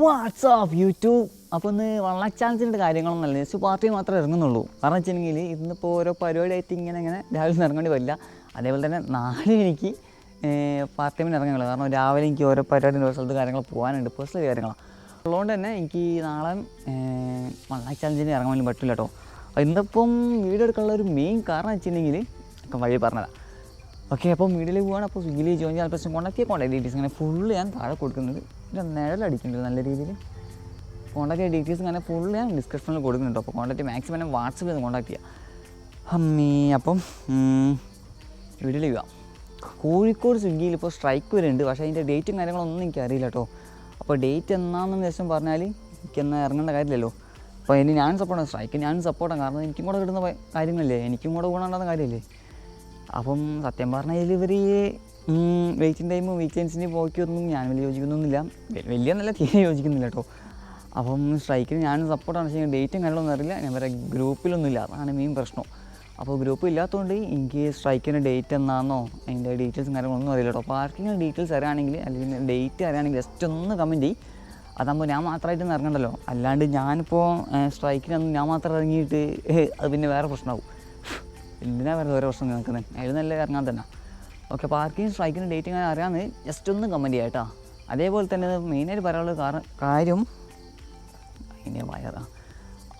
WhatsApp YouTube അപ്പോൾ ഒന്ന് വള്ള ചാൻസിന്റെ കാര്യങ്ങളൊന്നും അല്ല ജസ്റ്റ് പാർട്ടി മാത്രമേ ഇറങ്ങുന്നുള്ളൂ. കാരണം വെച്ചിട്ടുണ്ടെങ്കിൽ ഇന്നിപ്പോൾ ഓരോ പരിപാടിയായിട്ട് ഇങ്ങനെ ഇങ്ങനെ രാവിലെ ഇറങ്ങേണ്ടി വരില്ല. അതേപോലെ തന്നെ നാളെ എനിക്ക് പാർട്ടി ടൈമിന് ഇറങ്ങുള്ളൂ കാരണം രാവിലെ എനിക്ക് ഓരോ പരിപാടി ഓരോ സ്ഥലത്ത് കാര്യങ്ങൾ പോകാനുണ്ട് പേഴ്സണൽ കാര്യങ്ങളാണ് ഉള്ളതുകൊണ്ട് തന്നെ എനിക്ക് നാളെ വള്ള ചാൻസിന് ഇറങ്ങാൻ പറ്റില്ല കേട്ടോ ഇന്നിപ്പം വീഡിയോ എടുക്കാനുള്ള ഒരു മെയിൻ കാരണം വെച്ചിട്ടുണ്ടെങ്കിൽ ഒക്കെ വഴി പറഞ്ഞതാണ് ഓക്കെ അപ്പോൾ വീഡിയോയിൽ പോവാണ്. അപ്പോൾ സ്വിഗ്ഗിയിൽ ജോയിൻ ചെയ്യാൻ പ്രശ്നം കോൺടാക്ട് ചെയ്യാൻ കോൺടാക്ട് ഡീറ്റെയിൽസ് ഇങ്ങനെ ഫുള്ള് ഞാൻ താഴെ കൊടുക്കുന്നുണ്ട്. പിന്നെ നിഴലടിക്കുന്നുണ്ട് നല്ല രീതിയിൽ? കോൺടാക്ട് ഡീറ്റെയിൽസ് ഞാൻ ഫുള്ള് ഞാൻ ഡിസ്ക്രിപ്ഷനിൽ കൊടുക്കുന്നുണ്ട് അപ്പോൾ കോൺടാക്ട് മാക്സിമം ഞാൻ വാട്സപ്പിൽ കോൺടാക്ട് ചെയ്യാം. അമ്മീ അപ്പം വീട്ടിൽ ചെയ്യുക കോഴിക്കോട് സ്വിഗ്ഗിയിൽ ഇപ്പോൾ സ്ട്രൈക്ക് വരുന്നുണ്ട്. പക്ഷേ അതിന്റെ ഡേറ്റും കാര്യങ്ങളൊന്നും എനിക്ക് അറിയില്ല കേട്ടോ അപ്പോൾ ഡേറ്റ് എന്നാണെന്ന് ശേഷം പറഞ്ഞാൽ എനിക്ക് എന്നാൽ ഇറങ്ങേണ്ട കാര്യമില്ലല്ലോ. അപ്പോൾ ഇനി ഞാൻ സപ്പോർട്ടാണ് സ്ട്രൈക്ക് ഞാൻ സപ്പോർട്ടാണ് കാരണം എനിക്കും കൂടെ കിട്ടുന്ന കാര്യങ്ങളില്ലേ? എനിക്കും കൂടെ ഗുണമുണ്ടാകുന്ന കാര്യമല്ലേ? അപ്പം സത്യം പറഞ്ഞാൽ ഇവർ വെയിറ്റിംഗ് ടൈമും വീക്കെൻഡ്സിന് പോക്കിയൊന്നും ഞാൻ വലിയ യോജിക്കുന്നൊന്നുമില്ല. വലിയ നല്ല തീരെ യോജിക്കുന്നില്ല കേട്ടോ അപ്പം സ്ട്രൈക്കിന് ഞാൻ സപ്പോർട്ടാണ് പക്ഷേ ഡേറ്റും കാര്യങ്ങളൊന്നും അറിയില്ല. ഞാൻ വേറെ ഗ്രൂപ്പിലൊന്നുമില്ല. അതാണ് മെയിൻ പ്രശ്നം. അപ്പോൾ ഗ്രൂപ്പ് ഇല്ലാത്തതുകൊണ്ട് എനിക്ക് സ്ട്രൈക്കിന്റെ ഡേറ്റ് എന്നാണെന്നോ അതിന്റെ ഡീറ്റെയിൽസും കാര്യങ്ങളൊന്നും അറിയില്ല കേട്ടോ ആർക്കെങ്കിലും ഡീറ്റെയിൽസ് അറിയുകയാണെങ്കിൽ അല്ലെങ്കിൽ ഡേറ്റ് അറിയുകയാണെങ്കിൽ ജസ്റ്റ് ഒന്ന് കമന്റ് ചെയ്യും. അതാകുമ്പോൾ ഞാൻ മാത്രമായിട്ട് ഇറങ്ങണ്ടല്ലോ. അല്ലാണ്ട് ഞാനിപ്പോൾ സ്ട്രൈക്കിനൊന്നും ഞാൻ മാത്രം ഇറങ്ങിയിട്ട് അത് പിന്നെ വേറെ പ്രശ്നമാവും എന്തിനാണ് വേറെ ഓരോ പ്രശ്നം നിൽക്കുന്നത് അതിൽ നല്ല ഇറങ്ങാൻ തന്നെ. ഓക്കെ പാർക്കിങ് സ്ട്രൈക്കിന് ഡേറ്റ് ഞാൻ അറിയാമെന്ന് ജസ്റ്റ് ഒന്ന് കമന്റ് ചെയ്യാം കേട്ടോ. അതേപോലെ തന്നെ മെയിനായിട്ട് പറയാനുള്ള കാര്യം അതിന്റെ വയറാ.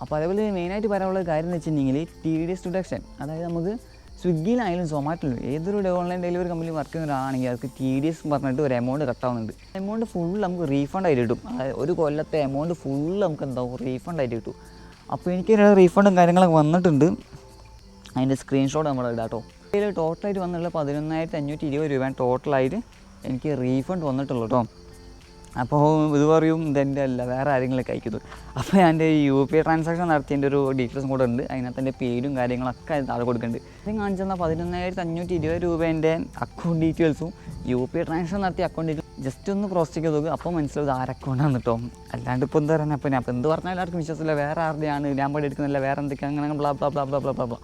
അപ്പോൾ അതേപോലെ മെയിനായിട്ട് പറയാനുള്ള കാര്യം എന്ന് വെച്ചിട്ടുണ്ടെങ്കിൽ ടി ഡി എസ് ഡിഡക്ഷൻ അതായത് നമുക്ക് സ്വിഗ്ഗിയിലായാലും സൊമാറ്റോയിലും ഏതൊരു ഓൺലൈൻ ഡെലിവറി കമ്പനി വർക്ക് ചെയ്യുന്നവരാണെങ്കിൽ അവർക്ക് ടി ഡി എസ് പറഞ്ഞിട്ട് ഒരു എമൗണ്ട് കട്ടാവുന്നുണ്ട്. എമൗണ്ട് ഫുൾ നമുക്ക് റീഫണ്ട് ആയിട്ട് കിട്ടും. അതായത് ഒരു കൊല്ലത്തെ എമൗണ്ട് ഫുൾ നമുക്ക് എന്താവും റീഫണ്ട് ആയിട്ട് കിട്ടും. അപ്പോൾ എനിക്ക് റീഫണ്ടും കാര്യങ്ങളൊക്കെ വന്നിട്ടുണ്ട്. അതിന്റെ സ്ക്രീൻഷോട്ട് നമ്മൾ ഇടാം കേട്ടോ. ഇതിൽ ടോട്ടലായിട്ട് വന്നിട്ടുള്ള പതിനൊന്നായിരത്തി അഞ്ഞൂറ്റി ഇരുപത് രൂപയാണ് ടോട്ടലായിട്ട് എനിക്ക് റീഫണ്ട് വന്നിട്ടുള്ളൂ കേട്ടോ അപ്പോൾ ഇത് പറയും ഇതെന്റെ അല്ല വേറെ ആരെങ്കിലും കഴിക്കുന്നു. അപ്പോൾ എന്റെ യു പി ഐ ട്രാൻസാക്ഷൻ നടത്തിയതിന്റെ ഒരു ഡീറ്റെയിൽസും കൂടെ ഉണ്ട്. അതിനകത്ത് എന്റെ പേരും കാര്യങ്ങളൊക്കെ താഴെ കൊടുക്കുന്നുണ്ട്. ഇത് കാണിച്ചു തന്നാൽ പതിനൊന്നായിരത്തി അഞ്ഞൂറ്റി ഇരുപത് രൂപേന്റെ അക്കൗണ്ട് ഡീറ്റെയിൽസും യു പി ഐ ട്രാൻസാക്ഷൻ നടത്തിയ അക്കൗണ്ട് ജസ്റ്റ് ഒന്ന് ക്രോസ് ചെക്ക് നോക്കുക അപ്പോൾ മനസ്സിലാവും ആരെ അക്കൗണ്ടാണ് കേട്ടോ അല്ലാണ്ട് ഇപ്പോൾ എന്താ പറയുക അപ്പോൾ ഞാൻ അപ്പോൾ എന്ത് പറഞ്ഞാലും ആർക്കും വിശ്വാസമില്ല. വേറെ ആരുടെയാണ് ഞാൻ പണി എടുക്കുന്നില്ല വേറെ എന്തൊക്കെയാണ് അങ്ങനെ blah blah blah blah blah blah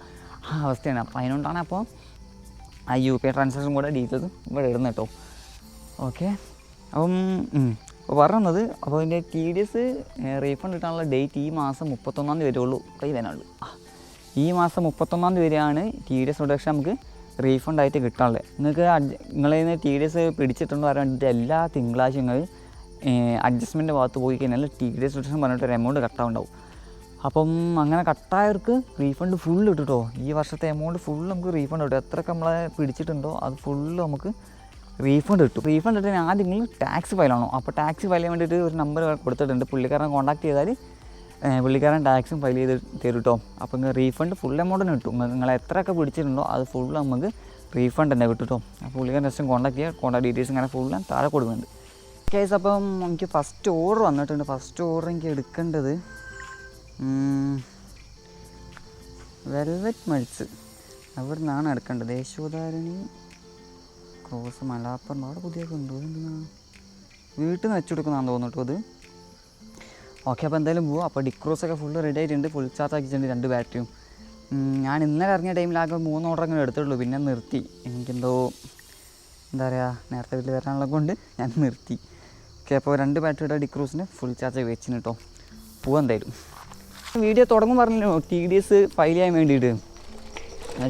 ആ അവസ്ഥയാണ്. അപ്പോൾ അതിനോണ്ടാണ് അപ്പോൾ ആ യു പി ഐ ട്രാൻസാക്ഷൻ കൂടെ ഡീറ്റെയിൽസും ഇവിടെ ഇടുന്ന കേട്ടോ ഓക്കെ. അപ്പം. അപ്പോൾ പറയുന്നത് അപ്പോൾ അതിന്റെ ടി ഡി എസ് റീഫണ്ട് കിട്ടാനുള്ള ഡേറ്റ് ഈ മാസം മുപ്പത്തൊന്നാം തീയതി വരുള്ളൂ കൈ വേനുള്ളൂ ഈ മാസം മുപ്പത്തൊന്നാം തീയതി വരെയാണ് ടി ഡി എസ് പ്രൊഡക്ഷൻ നമുക്ക് റീഫണ്ട് ആയിട്ട് കിട്ടാനുള്ളത് നിങ്ങൾക്ക് നിങ്ങളിൽ നിന്ന് ടി ഡി എസ് പിടിച്ചിട്ടുണ്ടോ പറയാൻ വേണ്ടിയിട്ട് എല്ലാ തിങ്കളാഴ്ച നിങ്ങൾ അഡ്ജസ്റ്റ്മെന്റ് ഭാഗത്ത് പോയി കഴിഞ്ഞാൽ ടി ഡി എസ് റിഡക്ഷൻ പറഞ്ഞിട്ട് ഒരു എമൗണ്ട് കട്ടാവുണ്ടാവും അപ്പം അങ്ങനെ കട്ടായവർക്ക് റീഫണ്ട് ഫുൾ കിട്ടും ഈ വർഷത്തെ എമൗണ്ട് ഫുൾ നമുക്ക് റീഫണ്ട് കിട്ടും. എത്രയൊക്കെ നമ്മളെ പിടിച്ചിട്ടുണ്ടോ അത് ഫുള്ള് നമുക്ക് റീഫണ്ട് കിട്ടും. റീഫണ്ട് കിട്ടാൻ ആദ്യം നിങ്ങൾ ടാക്സ് ഫയൽ ആണോ? അപ്പോൾ ടാക്സ് ഫയൽ ചെയ്യാൻ വേണ്ടിയിട്ട് ഒരു നമ്പർ കൊടുത്തിട്ടുണ്ട്. പുള്ളിക്കാരനെ കോൺടാക്ട് ചെയ്താൽ പുള്ളിക്കാരൻ ടാക്സും ഫയൽ ചെയ്ത് തരും കേട്ടോ അപ്പോൾ നിങ്ങൾ റീഫണ്ട് ഫുൾ എമൗണ്ടിന് കിട്ടും. നിങ്ങൾ എത്രയൊക്കെ പിടിച്ചിട്ടുണ്ടോ അത് ഫുൾ നമുക്ക് റീഫണ്ട് തന്നെ കിട്ടും കേട്ടോ അപ്പോൾ പുള്ളിക്കാരൻ ജസ്റ്റ് കോൺടാക്ട് ചെയ്യുക കോൺടാക്ട് ഡീറ്റെയിൽസ് ഇങ്ങനെ ഞാൻ താഴെ കൊടുക്കുന്നുണ്ട്. കേസ് അപ്പം എനിക്ക് ഫസ്റ്റ് ഓർഡർ വന്നിട്ടുണ്ട്. ഫസ്റ്റ് ഓർഡർ എനിക്ക് എടുക്കേണ്ടത് വെൽവെറ്റ് മൾസ് അവിടെ നിന്നാണ് എടുക്കേണ്ടത്. യേശുദാരണി ക്രോസ് മലാപ്പുറം അവിടെ പുതിയ എന്തിനാ? വീട്ടിൽ നിന്ന് വെച്ചു തോന്നുന്നു കേട്ടോ അത് ഓക്കെ അപ്പോൾ എന്തായാലും പോവാം. അപ്പോൾ ഡിക്രോസ് ഒക്കെ ഫുള്ള് റെഡി ആയിട്ടുണ്ട്. ഫുൾ ചാർജ് ആക്കിയിട്ടുണ്ട് രണ്ട് ബാറ്ററിയും ഞാൻ ഇന്നലെ ഇറങ്ങിയ ടൈമിലാകെ മൂന്ന് ഓർഡർ അങ്ങനെ എടുത്തിട്ടുള്ളൂ. പിന്നെ നിർത്തി. എനിക്കെന്തോ എന്താ പറയുക നേരത്തെ വീട്ടിൽ വരാനുള്ള കൊണ്ട് ഞാൻ നിർത്തി. ഓക്കെ അപ്പോൾ രണ്ട് ബാറ്ററിയുടെ ഡിക്രൂസിന് ഫുൾ ചാർജ് വെച്ചിന് കേട്ടോ പോവാം എന്തായാലും. വീഡിയോ തുടങ്ങും പറഞ്ഞല്ലോ ടി ഡി എസ് ഫയൽ ചെയ്യാൻ വേണ്ടിയിട്ട്.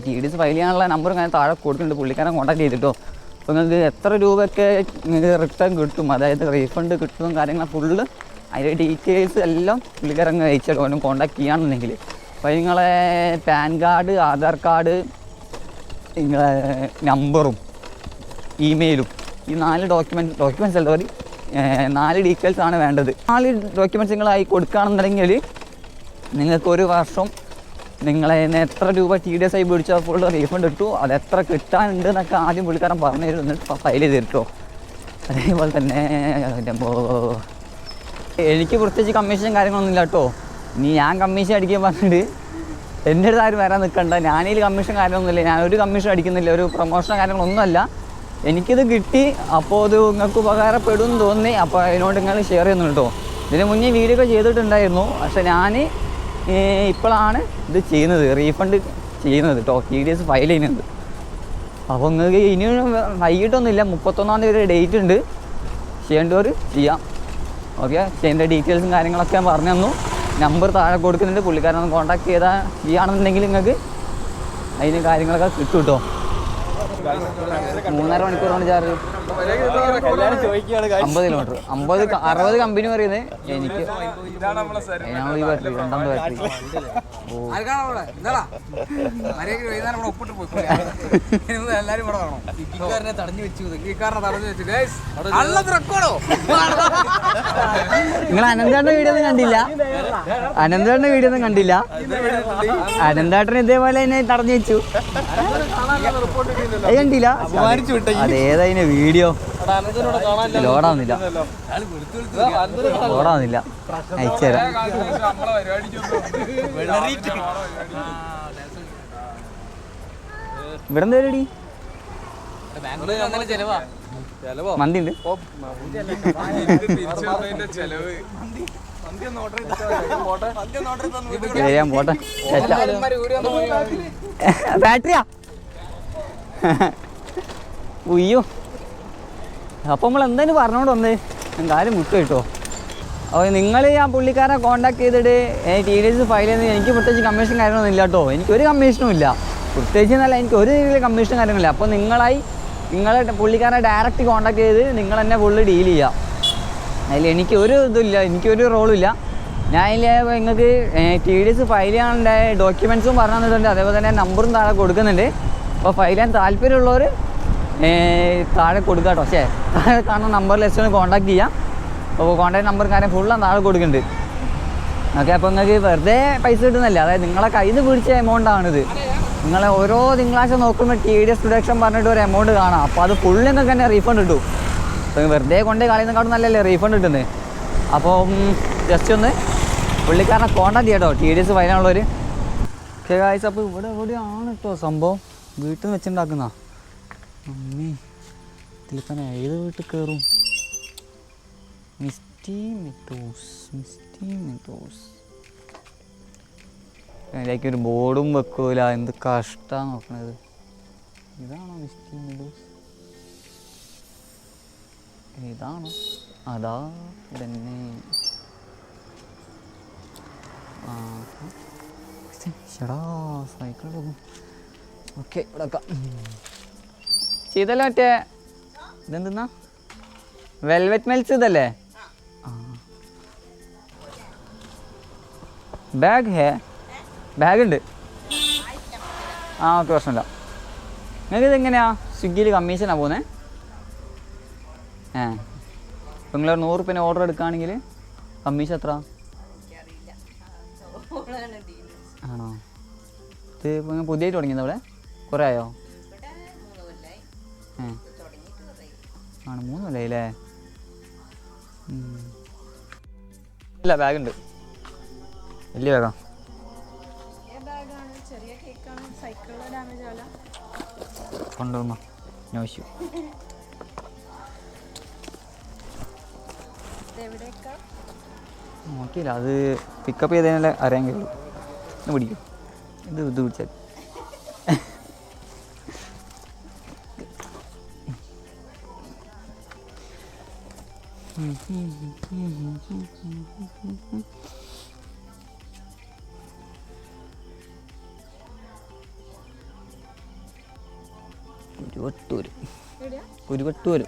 ടി ഡി എസ് ഫയൽ ചെയ്യാനുള്ള നമ്പർ ഞാൻ താഴെ കൊടുക്കുന്നുണ്ട് പുള്ളിക്കാരൻ കോൺടാക്ട് ചെയ്തിട്ടോ. അപ്പോൾ നിങ്ങൾക്ക് എത്ര രൂപയൊക്കെ നിങ്ങൾക്ക് റിട്ടേൺ കിട്ടും അതായത് റീഫണ്ട് കിട്ടും കാര്യങ്ങൾ ഫുള്ള് അതിന്റെ ഡീറ്റെയിൽസ് എല്ലാം പുള്ളിക്കാരൻ അയച്ചിട്ടോ അവനും കോൺടാക്ട് ചെയ്യാണെന്നുണ്ടെങ്കിൽ. അപ്പോൾ നിങ്ങളെ പാൻ കാർഡ് ആധാർ കാർഡ് നിങ്ങളെ നമ്പറും ഇമെയിലും ഈ നാല് ഡോക്യുമെന്റ് ഡോക്യുമെന്റ്സ് അല്ല സോറി നാല് ഡീറ്റെയിൽസ് ആണ് വേണ്ടത്. നാല് ഡോക്യുമെന്റ്സ് നിങ്ങളായി കൊടുക്കുകയാണെന്നുണ്ടെങ്കിൽ നിങ്ങൾക്ക് ഒരു വർഷം നിങ്ങളെ എത്ര രൂപ ടി ഡി എസ് ആയി പിടിച്ചാൽ റീഫണ്ട് കിട്ടും അത് എത്ര കിട്ടാനുണ്ട് എന്നൊക്കെ ആദ്യം പുള്ളിക്കാരൻ പറഞ്ഞു തരും എന്നിട്ട് ഫയൽ ചെയ്ത് തരുട്ടോ. അതേപോലെ തന്നെ എനിക്ക് പ്രത്യേകിച്ച് കമ്മീഷൻ കാര്യങ്ങളൊന്നും ഇല്ല കേട്ടോ. ഇനി ഞാൻ കമ്മീഷൻ അടിക്കാൻ പറഞ്ഞിട്ട് എന്റെ അടുത്ത് ആരും വരാൻ നിൽക്കണ്ട. ഞാനീ കമ്മീഷൻ കാര്യമൊന്നുമില്ല ഞാൻ ഒരു കമ്മീഷൻ അടിക്കുന്നില്ല. ഒരു പ്രൊമോഷൻ കാര്യങ്ങളൊന്നുമല്ല എനിക്കിത് കിട്ടി. അപ്പോൾ അത് നിങ്ങൾക്ക് ഉപകാരപ്പെടും തോന്നി. അപ്പോൾ അതിനോട് നിങ്ങൾ ഷെയർ ചെയ്യുന്നു കേട്ടോ. ഇതിന് മുന്നേ വീഡിയോ ഒക്കെ ചെയ്തിട്ടുണ്ടായിരുന്നു. പക്ഷേ ഞാൻ ഇപ്പോഴാണ് ഇത് ചെയ്യുന്നത്. റീഫണ്ട് ചെയ്യുന്നത് കേട്ടോ ടി ഡി എസ് ഫയൽ ചെയ്യുന്നത്. അപ്പോൾ നിങ്ങൾക്ക് ഇനിയും വൈകിട്ടൊന്നുമില്ല. മുപ്പത്തൊന്നാം തീയതി ഒരു ഡേറ്റ് ഉണ്ട്. ചെയ്യേണ്ടവർ ചെയ്യാം. ഓക്കെ ചെയ്യേണ്ട ഡീറ്റെയിൽസും കാര്യങ്ങളൊക്കെ ഞാൻ പറഞ്ഞു തന്നു. നമ്പർ താഴെ കൊടുക്കുന്നുണ്ട്. പുള്ളിക്കാരനെ കോൺടാക്ട് ചെയ്താൽ ചെയ്യുകയാണെന്നുണ്ടെങ്കിൽ നിങ്ങൾക്ക് അതിന് കാര്യങ്ങളൊക്കെ കിട്ടും കേട്ടോ മൂന്നര മണിക്കൂർ കൊണ്ട് ചാർജ്. അമ്പത് കിലോമീറ്റർ അമ്പത് അറുപത് കമ്പനി പറയുന്നത് എനിക്ക്. ഈ ബാറ്ററി രണ്ടാമത്തെ ബാറ്ററി നിങ്ങൾ അനന്താട്ടന്റെ വീഡിയോ ഒന്നും കണ്ടില്ല? അനന്താട്ടന്റെ വീഡിയോ ഒന്നും കണ്ടില്ല? അനന്താട്ടൻ ഇതേപോലെ തന്നെ തടഞ്ഞു വെച്ചു. അത് കണ്ടില്ല. അതേതതിന് വീഡിയോ? ലോഡാവുന്നില്ല. ലോഡാവുന്നില്ല. അയച്ചുതരാം ഇവിടെ എന്താ പരിപാടി? മന്തി. ഉണ്ട് പോട്ടെ. ബാറ്ററിയാ? ഉയ്യോ. അപ്പം നമ്മൾ എന്തായാലും പറഞ്ഞോണ്ട് വന്നേ. എന്തായാലും മുട്ട കിട്ടുമോ അപ്പോൾ നിങ്ങൾ ആ പുള്ളിക്കാരെ കോൺടാക്ട് ചെയ്തിട്ട് ടി ഡി എസ് ഫയൽ ചെയ്യുന്നത് എനിക്ക് പ്രത്യേകിച്ച് കമ്മീഷൻ കാര്യങ്ങളൊന്നും ഇല്ല കേട്ടോ എനിക്ക് ഒരു കമ്മീഷനും ഇല്ല. പ്രത്യേകിച്ച് എന്നല്ല എനിക്ക് ഒരു രീതിയിൽ കമ്മീഷൻ കാര്യങ്ങളില്ല അപ്പോൾ നിങ്ങളായി നിങ്ങളെ പുള്ളിക്കാരെ ഡയറക്റ്റ് കോൺടാക്ട് ചെയ്ത് നിങ്ങൾ തന്നെ പുള്ളി ഡീൽ ചെയ്യാം. അതിൽ എനിക്ക് ഒരു ഇതുമില്ല എനിക്കൊരു റോളും ഇല്ല. ഞാൻ അതിൽ നിങ്ങൾക്ക് ടി ഡി എസ് ഫയൽ ചെയ്യാനുള്ള ഡോക്യുമെൻസും പറഞ്ഞു തന്നിട്ടുണ്ട്. അതേപോലെ തന്നെ നമ്പറും താഴെ കൊടുക്കുന്നുണ്ട്. അപ്പോൾ ഫയൽ ചെയ്യാൻ താല്പര്യമുള്ളവർ താഴെ കൊടുക്കുക കേട്ടോ പക്ഷേ താഴെ കാണുന്ന നമ്പറിൽ ജസ്റ്റ് ഒന്ന് കോൺടാക്ട് ചെയ്യാം. അപ്പോൾ കോൺടാക്ട് നമ്പർ കാര്യം ഫുള്ളും താഴെ കൊടുക്കുന്നുണ്ട് ഓക്കെ അപ്പോൾ നിങ്ങൾക്ക് വെറുതെ പൈസ കിട്ടുന്നില്ല അതായത് നിങ്ങളെ കയ്യിൽ നിന്ന് പിടിച്ച എമൗണ്ട് ആണിത്. നിങ്ങളെ ഓരോ തിങ്കളാഴ്ച നോക്കുമ്പോൾ ടി ഡി എസ് ഡിഡക്ഷൻ പറഞ്ഞിട്ട് ഒരു എമൗണ്ട് കാണാം. അപ്പോൾ അത് ഫുള്ള് നിങ്ങൾക്ക് തന്നെ റീഫണ്ട് കിട്ടും. അപ്പോൾ വെറുതെ കൊണ്ട് കളയുന്നതിനെക്കാട്ടും നല്ലല്ലേ റീഫണ്ട് കിട്ടുന്നത് അപ്പോൾ ജസ്റ്റ് ഒന്ന് പുള്ളിക്കാരനെ കോണ്ടാക്ട് ചെയ്യാം കേട്ടോ ടി ഡി എസ് ഫൈനാനുള്ളവർ ഓക്കെ കാഴ്ച അപ്പോൾ ഇവിടെ എവിടെയാണ് കേട്ടോ സംഭവം? വീട്ടിൽ നിന്ന് വെച്ചുണ്ടാക്കുന്ന? അമ്മേ ഇതിലിപ്പം ഏത് വീട്ടിൽ കയറും? മിസ്റ്റി മെറ്റോസ് മിസ്റ്റി മെറ്റോസ് അതിലേക്ക് ഒരു ബോർഡും വെക്കൂല എന്ത് കഷ്ടാ നോക്കണത്. ഇതാണോ മിസ്റ്റി മെറ്റോസ് ഇതാണോ? അതാ ഇതന്നെ. ആ സൈക്കിൾ പോകും. ഓക്കെ ഇവിടെ വെക്കാം ചെയ്തല്ലോ മറ്റേ ഇതെന്തെന്നാ? വെൽവെറ്റ് മെൽസ് ഇതല്ലേ? ആ. ബാഗ് ഹേ? ബാഗ് ഉണ്ട്. ആ ഓക്കെ പ്രശ്നമില്ല. നിങ്ങൾക്ക് ഇതെങ്ങനെയാ സ്വിഗ്ഗിയിൽ കമ്മീഷനാണ് പോകുന്നത് ഏ. ഇപ്പം നിങ്ങൾ നൂറ് റുപ്യന് ഓർഡർ എടുക്കുകയാണെങ്കിൽ കമ്മീഷൻ എത്ര ആണോ? ഇത് ഇപ്പം പുതിയതായിട്ട് തുടങ്ങിയത് ഇവിടെ? കുറേ. ആയോ ഏ ആണ് മൂന്നല്ലേ അല്ലേ ഇല്ല ബാഗുണ്ട്. വലിയ ബാഗാ? കൊണ്ടുവന്നോ. No issue. ഇതെവിടെയൊക്കെ നോക്കിയില്ല അത് പിക്കപ്പ് ചെയ്തതിനല്ലേ അറിയാൻ കഴിയുള്ളൂ പിടിക്കും. ഇത് ഇത് പിടിച്ചാൽ കുരുവട്ടൂര്. കുരുവട്ടൂര്.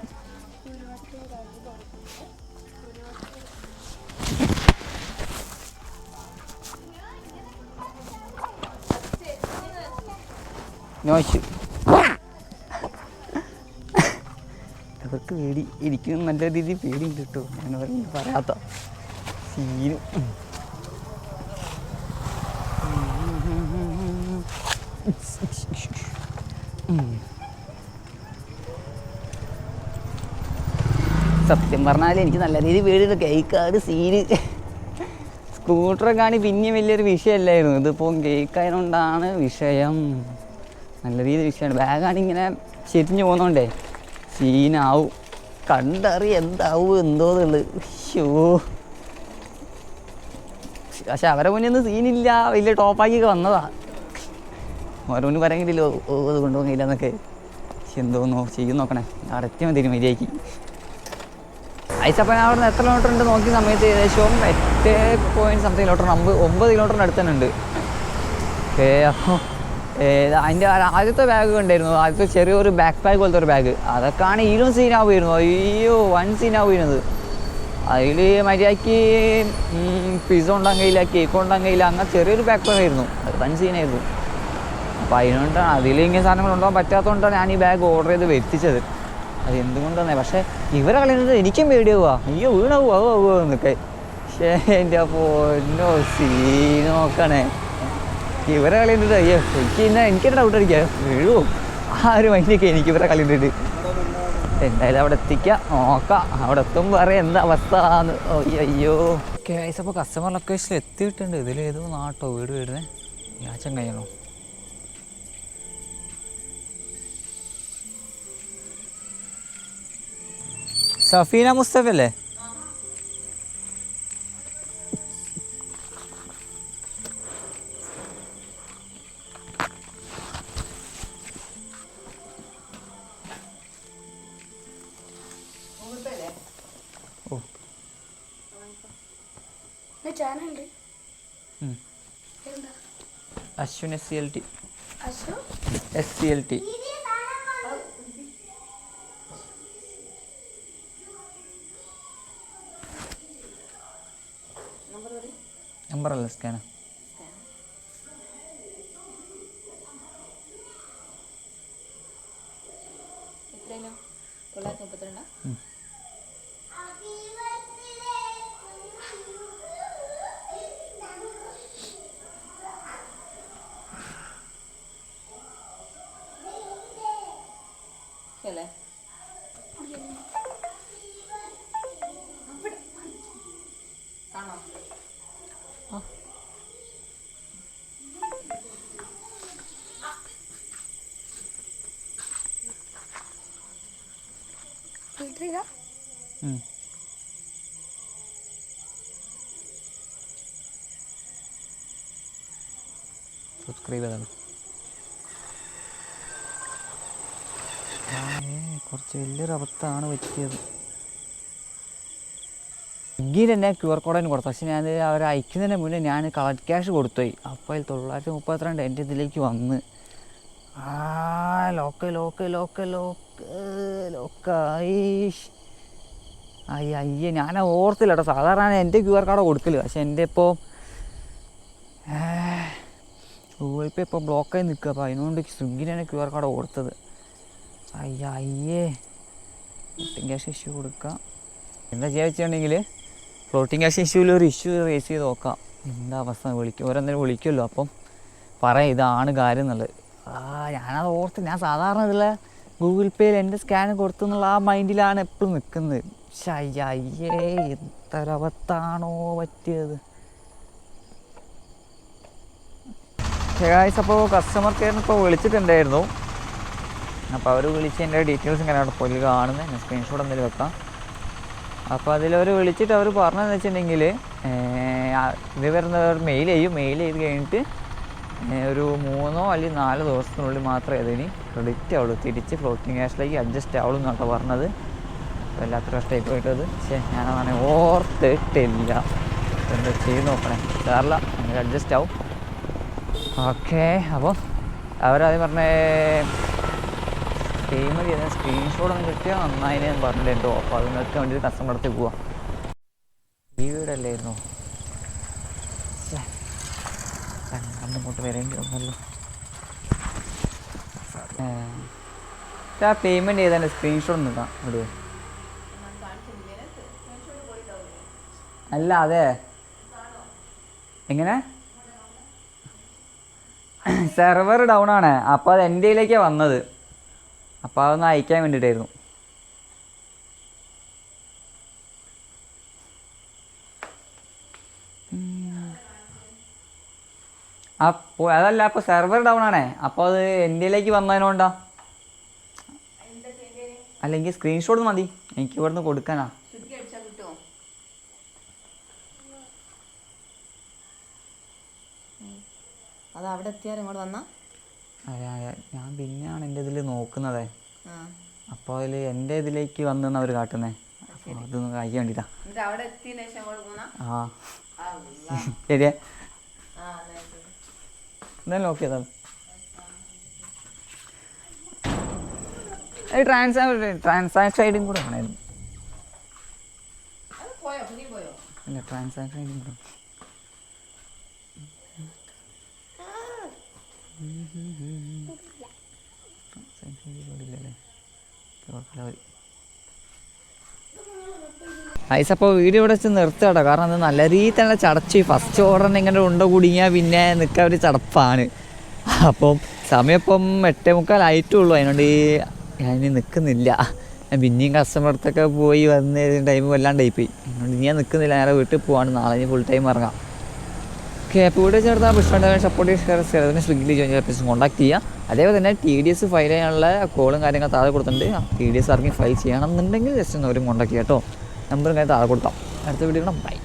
നോശു അവർക്ക് പേടി. എനിക്കും നല്ല രീതിയിൽ പേടിയുണ്ട് കേട്ടോ. ഞാൻ അവരൊന്നും പറയാത്ത സീന്. സത്യം പറഞ്ഞാൽ എനിക്ക് നല്ല രീതിയിൽ പേടിയുണ്ട്. കേക്കാട് സീന്. സ്കൂട്ടറൊക്കെ ആണെങ്കിൽ പിന്നെയും വലിയൊരു വിഷയമല്ലായിരുന്നു ഇതിപ്പോൾ കേക്കായതുകൊണ്ടാണ് വിഷയം. നല്ല രീതിയിൽ വിഷയമാണ്. ബാഗാണ് ഇങ്ങനെ ചെരിഞ്ഞു പോകുന്നോണ്ടേ സീനാവും കണ്ടറി എന്താവും എന്തോന്നുള്ളത് ഷോ പക്ഷെ അവരെ മുന്നിൽ നിന്ന് സീനില്ല വലിയ ടോപ്പാക്കിയൊക്കെ വന്നതാ. അവരെ മുന്നിൽ പറയാമെങ്കിലോ ഓ അത് കൊണ്ടുപോകില്ല എന്നൊക്കെ. എന്തോന്നോ ചെയ്യും നോക്കണേ. അടത്തി മതി മര്യാദയ്ക്ക്. ഐസപ്പം ഞാൻ അവിടെ നിന്ന് എത്ര കിലോമീറ്റർ ഉണ്ട് നോക്കിയ സമയത്ത് ഏകദേശം എട്ട് പോയിന്റ് സംതിങ് കിലോമീറ്റർ ഒമ്പത് കിലോമീറ്ററിന്റെ അടുത്ത് തന്നെ ഉണ്ട്. ഓക്കെ അപ്പോൾ അതിന്റെ ആദ്യത്തെ ബാഗ് ഉണ്ടായിരുന്നു ആദ്യത്തെ ചെറിയൊരു ബാക്ക് പാക്ക് പോലത്തെ ഒരു ബാഗ് അതൊക്കെയാണ് ഈലും സീനാവുമായിരുന്നു അയ്യോ വൺ സീനാവുന്നത് അതിൽ മര്യാദയ്ക്ക് പിസ ഉണ്ടാൻ കയ്യില്ല കേക്ക് ഉണ്ടാൻ കയ്യില്ല അങ്ങനെ ചെറിയൊരു ബാക്ക് പാക്ക് ആയിരുന്നു. അത് വൺ സീനായിരുന്നു അപ്പോൾ അതിനുകൊണ്ടാണ് അതിൽ ഇങ്ങനെ സാധനങ്ങൾ ഉണ്ടാകാൻ പറ്റാത്തതുകൊണ്ടാണ് ഞാൻ ഈ ബാഗ് ഓർഡർ ചെയ്ത് വരുത്തിച്ചത് അത് എന്തുകൊണ്ടാണ് പക്ഷേ ഇവരെ കളയുന്നത് എനിക്കും പേടിയാവുക അയ്യോ വീണാവുക ആവോ ആവോ എന്നൊക്കെ. പക്ഷേ എന്റെ പൊന്നോ സീൻ ഇവരെ കണ്ടിട്ട് അയ്യോ എനിക്ക് എന്നാ എനിക്കൊരു ഡൗട്ട് അടിക്കാം? വീഴുമോ ആ ഒരു മൈൻഡൊക്കെ എനിക്ക് ഇവരെ കളിയുന്നുണ്ട് എന്തായാലും അവിടെ എത്തിക്കാം. നോക്കാം. അവിടെ എത്തുമ്പോൾ അറിയാം എന്താ അവസ്ഥ അയ്യോ. കേസ് അപ്പോൾ കസ്റ്റമർ ലൊക്കേഷനിൽ എത്തിയിട്ടുണ്ട്. ഇതിലേതോ നാട്ടോ വീട് വരുന്നത് യാച്ചം കഴിയണോ സഫീന മുസ്തഫ അല്ലേ? ചാനുണ്ട് Ashwin S C L T S C L T number അല്ല സ്കാന തൊള്ളായിരത്തി മുപ്പത്തിരണ്ടാ അല്ലേ കാണോ ഉം. സബ്സ്ക്രൈബ് ചെയ്താണ് കുറച്ച് വലിയൊരു അബദ്ധമാണ് പറ്റിയത്. സ്വിഗ്ഗിയിൽ തന്നെ ക്യു ആർ കോഡ് തന്നെ കൊടുത്തു പക്ഷേ ഞാൻ അവർ അയക്കുന്നതിന് മുന്നേ ഞാൻ കളക്ട് ക്യാഷ് കൊടുത്തുപോയി. അപ്പോൾ അതിൽ തൊള്ളായിരത്തി മുപ്പത്തിരണ്ട് എന്റെ ഇതിലേക്ക് വന്ന്. ആ ലോക്ക് ലോക്ക് ലോക്ക് ലോക്ക് ലോക്കായി. അയ്യ അയ്യ ഞാൻ ഓർത്തില്ല കേട്ടോ സാധാരണ എന്റെ ക്യു ആർ കാർഡ് കൊടുക്കില്ല പക്ഷെ എന്റെ ഇപ്പോൾ ഗൂഗിൾ പേ ഇപ്പോൾ ബ്ലോക്കായി നിൽക്കുക അപ്പോൾ അതിനുകൊണ്ട് സ്വിഗ്ഗിനാണ് ക്യു ആർ കാർഡ് കൊടുത്തത്. അയ്യ അയ്യേ ഫ്ലോട്ടിംഗ് ക്യാഷ് ഇഷ്യൂ കൊടുക്കാം. എന്താ ചെയ്യാ വെച്ചിട്ടുണ്ടെങ്കിൽ ഫ്ലോട്ടിംഗ് ക്യാഷ് ഇഷ്യൂവിൽ ഒരു ഇഷ്യൂ റേസ് ചെയ്ത് നോക്കാം. എന്താ അവസ്ഥ? വിളിക്കും ഓരോന്നേരം വിളിക്കുമല്ലോ അപ്പം പറയാം ഇതാണ് കാര്യം എന്നുള്ളത്. ആ ഞാനത് ഓർത്ത് ഞാൻ സാധാരണ ഇതിൽ ഗൂഗിൾ പേയിൽ എന്റെ സ്കാൻ കൊടുത്തു എന്നുള്ള ആ മൈൻഡിലാണ് എപ്പോഴും നിൽക്കുന്നത്. പക്ഷേ അയ്യ പറ്റിയത്. ഗായ്സ് അപ്പോൾ കസ്റ്റമർ കെയറിന് ഇപ്പോൾ വിളിച്ചിട്ടുണ്ടായിരുന്നു. അപ്പോൾ അവർ വിളിച്ച് എന്റെ ഡീറ്റെയിൽസ് ഇങ്ങനെ അവിടെ പോയി കാണുന്നത്. ഞാൻ സ്ക്രീൻഷോട്ട് എന്തെങ്കിലും വെക്കാം. അപ്പോൾ അതിലവർ വിളിച്ചിട്ട് അവർ പറഞ്ഞതെന്ന് വെച്ചിട്ടുണ്ടെങ്കിൽ ഇത് വരുന്ന മെയിൽ ചെയ്യും. മെയിൽ ചെയ്ത് കഴിഞ്ഞിട്ട് ഒരു മൂന്നോ അല്ലെങ്കിൽ നാല് ദിവസത്തിനുള്ളിൽ മാത്രമേ അതിന് ക്രെഡിറ്റ് ആവുള്ളൂ. തിരിച്ച് ഫ്ലോട്ടിങ് ക്യാഷിലേക്ക് അഡ്ജസ്റ്റ് ആവുള്ളൂ എന്നാണ് പറഞ്ഞത്. അപ്പോൾ വല്ലാത്തൊരു കഷ്ടമായി പോയിട്ടത് പക്ഷേ ഞാനതാണ് ഓർത്തിട്ടില്ല. എന്താ ചെയ്ത് നോക്കണേ? സാറില്ല അങ്ങനെ അഡ്ജസ്റ്റ് ആവും. ഓക്കെ അപ്പോൾ അവരാദ്യം പറഞ്ഞ പേയ്മെന്റ് ചെയ്ത സ്ക്രീൻഷോട്ട് ഒന്ന് കിട്ടിയാൽ നന്നായി ഞാൻ പറഞ്ഞിട്ടുണ്ടോ അപ്പോൾ അത് നിൽക്കാൻ വേണ്ടി കസ്റ്റമർ അടുത്ത് പോവാം. ഈ വീടല്ലായിരുന്നു അങ്ങോട്ട് വരേണ്ടി വന്നല്ലോ. ആ. പേയ്മെന്റ് ചെയ്താൽ സ്ക്രീൻഷോട്ട് നിൽക്കാം ഇവിടെ അല്ല അതെ. എങ്ങനെ? സെർവർ ഡൗൺ ആണ്. അപ്പോൾ അത് എന്റെ വന്നത്. അപ്പോൾ അതൊന്ന് അയക്കാൻ വേണ്ടിയിട്ടായിരുന്നു. അപ്പോൾ അതല്ല അപ്പോൾ സെർവർ ഡൗൺ ആണേ. അപ്പോൾ അത് എന്റെയിലേക്ക് വന്നതിനോണ്ടാ അല്ലെങ്കിൽ സ്ക്രീൻഷോട്ട് മതി. എനിക്ക് ഇവിടുന്ന് കൊടുക്കാനാ. അത് അവിടെ എത്തിയാൽ ഇങ്ങോട്ട് വന്നാ. ഞാൻ പിന്നെയാണ് എന്റെ ഇതിൽ നോക്കുന്നത്. അപ്പോൾ അതിൽ എന്റെ ഇതിലേക്ക് വന്നെന്ന് അവർ കാട്ടുന്നേ. അതൊന്ന് കഴിക്കാൻ വേണ്ടിട്ടാ. ആ. ശരിയാ. എന്തായാലും ഓക്കെ അതാണ് ട്രാൻസാ ട്രാൻസാക്ഷൻ ഐഡിയും കൂടെ ആണായിരുന്നു അല്ല ട്രാൻസാക്ഷൻ ഐഡിയും കൂടെ. ട്രാൻസാക്ഷൻ ഐഡി കൂടെ ഇല്ലല്ലേ? കുഴപ്പമില്ല ഐസ് അപ്പോൾ വീഡിയോ ഇവിടെ വെച്ച് നിർത്തുകട്ടോ. കാരണം അത് നല്ല രീതിയിൽ തന്നെ ചടച്ചു ഫസ്റ്റ് ഓർഡറിന് ഇങ്ങനെ ഉണ്ട കുടുങ്ങിയാൽ പിന്നെ നിൽക്കാൻ ഒരു ചടപ്പാണ്. അപ്പം സമയം ഇപ്പം എട്ടേ മുക്കാലായിട്ടുള്ളൂ അതിനോണ്ട് ഞാൻ ഇനി നിൽക്കുന്നില്ല. ഞാൻ പിന്നെയും കസ്റ്റമർ അടുത്തൊക്കെ പോയി വന്ന് ടൈം വല്ലാണ്ടായി പോയി അതുകൊണ്ട് ഞാൻ നിൽക്കുന്നില്ല. നേരെ വീട്ടിൽ പോവാണ്. നാളെ ഇനി ഫുൾ ടൈം ഇറങ്ങാം. ഓക്കെ അപ്പോൾ വീഡിയോ ചേർത്താൽ പ്രശ്നം സപ്പോർട്ട് ചെയ്യുന്ന സ്വിഗ്ഗിയിൽ ജോയിൻ ചെയ്യാൻ കോൺടാക്ട് ചെയ്യുക അതേപോലെ തന്നെ ടി ഡി എസ് ഫയൽ ചെയ്യാനുള്ള കോളും കാര്യങ്ങളും താഴെ കൊടുത്തിട്ടുണ്ട്. ടി ഡി എസ് ആർക്കും ഫയൽ ചെയ്യണം എന്നുണ്ടെങ്കിൽ ജസ്റ്റ് ഒന്ന് അവരും കോൺടാക്ട് ചെയ്യാം കേട്ടോ. നമ്പറും കാര്യത്തിൽ ആൾ കൊടുക്കാം അടുത്ത വീഡിയോ ബൈ.